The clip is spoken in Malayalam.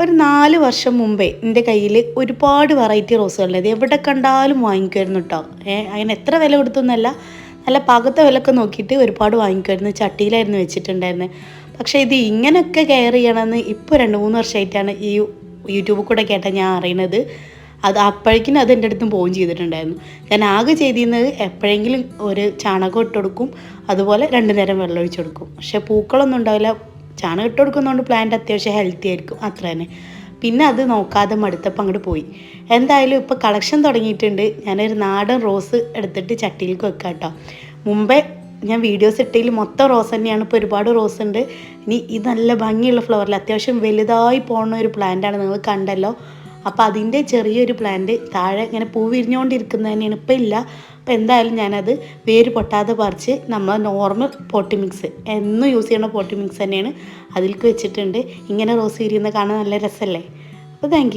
ഒരു നാല് വർഷം മുമ്പേ എന്റെ കയ്യിൽ ഒരുപാട് വെറൈറ്റി റോസുകളുണ്ട്. എവിടെ കണ്ടാലും വാങ്ങിക്കുമായിരുന്നു കേട്ടോ ഏഹ് അതിന് എത്ര വില കൊടുത്തൊന്നല്ല നല്ല പാകത്തെ വിലക്ക് നോക്കിയിട്ട് ഒരുപാട് വാങ്ങിക്കുമായിരുന്നു. ചട്ടിയിലായിരുന്നു വെച്ചിട്ടുണ്ടായിരുന്നത് പക്ഷേ ഇത് ഇങ്ങനെയൊക്കെ കെയർ ചെയ്യണമെന്ന് ഇപ്പോൾ രണ്ട് മൂന്ന് വർഷമായിട്ടാണ് ഈ യൂട്യൂബിൽ കൂടെ കേട്ടാൽ ഞാൻ അറിയണത്. അത് അപ്പോഴേക്കും അത് എന്റെ അടുത്തും പോവുകയും ചെയ്തിട്ടുണ്ടായിരുന്നു. ഞാൻ ആകെ ചെയ്തിരുന്നത് എപ്പോഴെങ്കിലും ഒരു ചാണകം ഇട്ട് കൊടുക്കും. അതുപോലെ രണ്ട് നേരം വെള്ളം ഒഴിച്ചു കൊടുക്കും. പക്ഷേ പൂക്കളൊന്നും ഉണ്ടാവില്ല. ചാണകം ഇട്ട് കൊടുക്കുന്നതുകൊണ്ട് പ്ലാന്റ് അത്യാവശ്യം ഹെൽത്തി ആയിരിക്കും. അത്ര തന്നെ. പിന്നെ അത് നോക്കാതെ മടുത്തപ്പം അങ്ങോട്ട് പോയി. എന്തായാലും ഇപ്പോൾ കളക്ഷൻ തുടങ്ങിയിട്ടുണ്ട്. ഞാനൊരു നാടൻ റോസ് എടുത്തിട്ട് ചട്ടിയിലേക്ക് വെക്കാം കേട്ടോ മുമ്പേ ഞാൻ വീഡിയോസ് ഇട്ടതിൽ മൊത്തം റോസ് തന്നെയാണ്. ഇപ്പോൾ ഒരുപാട് റോസ് ഉണ്ട്. ഇനി ഇത് നല്ല ഭംഗിയുള്ള ഫ്ലവറിൽ അത്യാവശ്യം വലുതായി പോകുന്ന ഒരു പ്ലാന്റാണ് നിങ്ങൾ കണ്ടല്ലോ. അപ്പോൾ അതിന്റെ ചെറിയൊരു പ്ലാന്റ് താഴെ ഇങ്ങനെ പൂ വിരിഞ്ഞുകൊണ്ടിരിക്കുന്നത് തന്നെയാണ്. ഇപ്പം ഇല്ല. അപ്പോൾ എന്തായാലും ഞാനത് വേര് പൊട്ടാതെ പറിച്ച് നമ്മൾ നോർമൽ പോട്ടി മിക്സ് എന്നും യൂസ് ചെയ്യണ പോട്ടി മിക്സ് തന്നെയാണ് അതിലേക്ക് വെച്ചിട്ടുണ്ട്. ഇങ്ങനെ റോസ് വിരിയുന്ന കാണാൻ നല്ല രസമല്ലേ അപ്പോൾ താങ്ക്